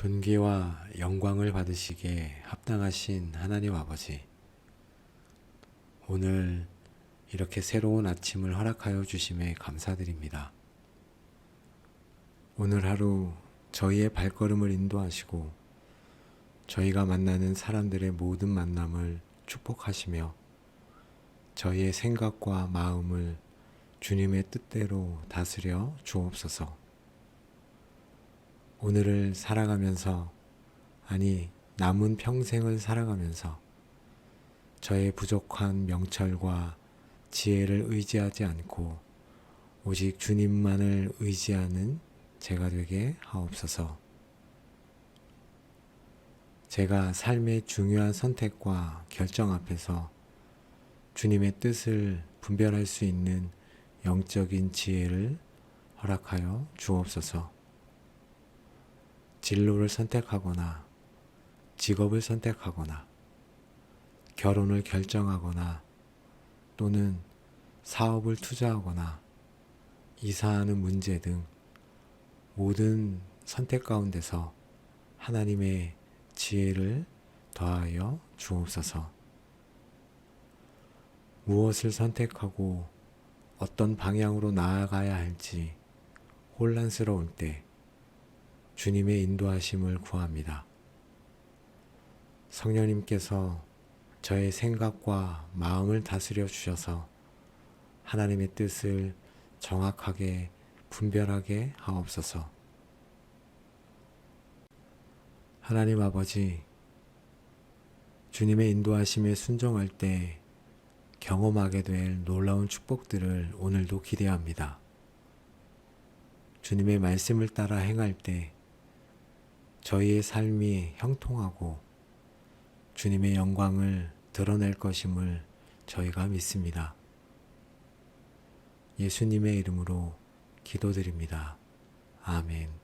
존귀와 영광을 받으시기에 합당하신 하나님 아버지, 오늘 이렇게 새로운 아침을 허락하여 주심에 감사드립니다. 오늘 하루 저희의 발걸음을 인도하시고 저희가 만나는 사람들의 모든 만남을 축복하시며 저희의 생각과 마음을 주님의 뜻대로 다스려 주옵소서. 오늘을 살아가면서, 아니, 남은 평생을 살아가면서 저의 부족한 명철과 지혜를 의지하지 않고 오직 주님만을 의지하는 제가 되게 하옵소서. 제가 삶의 중요한 선택과 결정 앞에서 주님의 뜻을 분별할 수 있는 영적인 지혜를 허락하여 주옵소서. 진로를 선택하거나 직업을 선택하거나 결혼을 결정하거나 또는 사업을 투자하거나 이사하는 문제 등 모든 선택 가운데서 하나님의 지혜를 더하여 주옵소서. 무엇을 선택하고 어떤 방향으로 나아가야 할지 혼란스러울 때 주님의 인도하심을 구합니다. 성령님께서 저의 생각과 마음을 다스려 주셔서 하나님의 뜻을 정확하게 분별하게 하옵소서. 하나님 아버지, 주님의 인도하심에 순종할 때 경험하게 될 놀라운 축복들을 오늘도 기대합니다. 주님의 말씀을 따라 행할 때 저희의 삶이 형통하고 주님의 영광을 드러낼 것임을 저희가 믿습니다. 예수님의 이름으로 기도드립니다. 아멘.